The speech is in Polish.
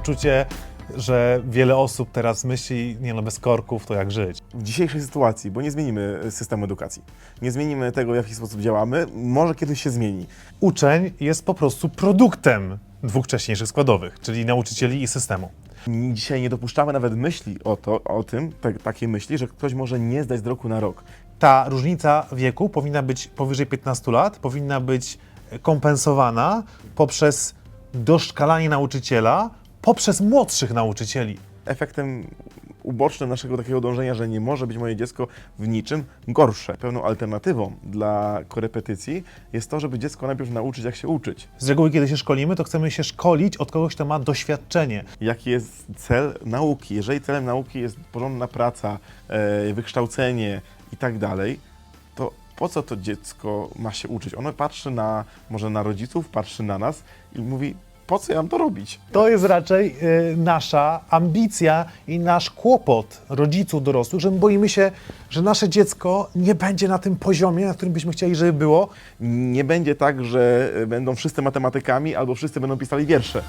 poczucie, że wiele osób teraz myśli, nie no, bez korków to jak żyć. w dzisiejszej sytuacji, bo nie zmienimy systemu edukacji, nie zmienimy tego, w jaki sposób działamy, może kiedyś się zmieni. Uczeń jest po prostu produktem dwóch wcześniejszych składowych, czyli nauczycieli i systemu. Dzisiaj nie dopuszczamy nawet myśli o, to, o tym, te, takiej myśli, że ktoś może nie zdać z roku na rok. Ta różnica wieku powinna być powyżej 15 lat, powinna być kompensowana poprzez doszkalanie nauczyciela, poprzez młodszych nauczycieli. Efektem ubocznym naszego takiego dążenia, że nie może być moje dziecko w niczym gorsze. Pewną alternatywą dla korepetycji jest to, żeby dziecko najpierw nauczyć, jak się uczyć. Z reguły, kiedy się szkolimy, to chcemy się szkolić od kogoś, kto ma doświadczenie. Jaki jest cel nauki? Jeżeli celem nauki jest porządna praca, e, wykształcenie i tak dalej, to po co to dziecko ma się uczyć? Ono patrzy na, może na rodziców, patrzy na nas i mówi, po co ja mam to robić? To jest raczej y, nasza ambicja i nasz kłopot rodziców dorosłych, że my boimy się, że nasze dziecko nie będzie na tym poziomie, na którym byśmy chcieli, żeby było. Nie będzie tak, że e, będą wszyscy matematykami albo wszyscy będą pisali wiersze.